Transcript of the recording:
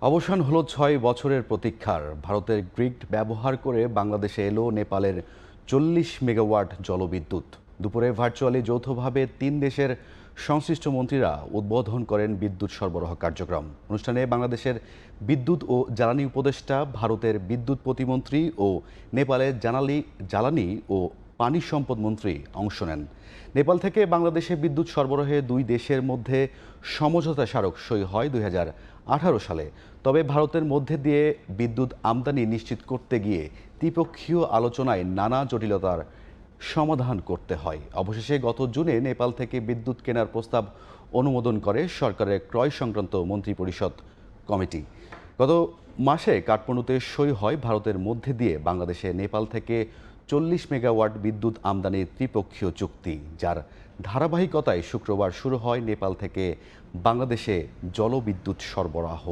অবসান হলো ছয় বছরের প্রতীক্ষার। ভারতের গ্রিড ব্যবহার করে বাংলাদেশে এলো নেপালের চল্লিশ মেগাওয়াট জলবিদ্যুৎ। দুপুরে ভার্চুয়ালি যৌথভাবে তিন দেশের সংশ্লিষ্ট মন্ত্রীরা উদ্বোধন করেন বিদ্যুৎ সরবরাহ কার্যক্রম। অনুষ্ঠানে বাংলাদেশের বিদ্যুৎ ও জ্বালানি উপদেষ্টা, ভারতের বিদ্যুৎ প্রতিমন্ত্রী ও নেপালের জানালি জ্বালানি ও পানি সম্পদ মন্ত্রী অংশ নেন। নেপাল থেকে বাংলাদেশে বিদ্যুৎ সরবরাহে দুই দেশের মধ্যে সমঝোতা স্মারক সই হয় দুই সালে। তবে ভারতের মধ্যে দিয়ে বিদ্যুৎ আমদানি নিশ্চিত করতে গিয়ে দ্বিপক্ষীয় আলোচনায় নানা জটিলতার সমাধান করতে হয়। অবশেষে গত জুনে নেপাল থেকে বিদ্যুৎ কেনার প্রস্তাব অনুমোদন করে সরকারের ক্রয় সংক্রান্ত মন্ত্রিপরিষদ কমিটি। গত মাসে কাঠমান্ডুতে সই হয় ভারতের মধ্যে দিয়ে বাংলাদেশে নেপাল থেকে চল্লিশ মেগাওয়াট বিদ্যুৎ আমদানির ত্রিপক্ষীয় চুক্তি, যার ধারাবাহিকতায় শুক্রবার শুরু হয় নেপাল থেকে বাংলাদেশে জলবিদ্যুৎ সরবরাহ।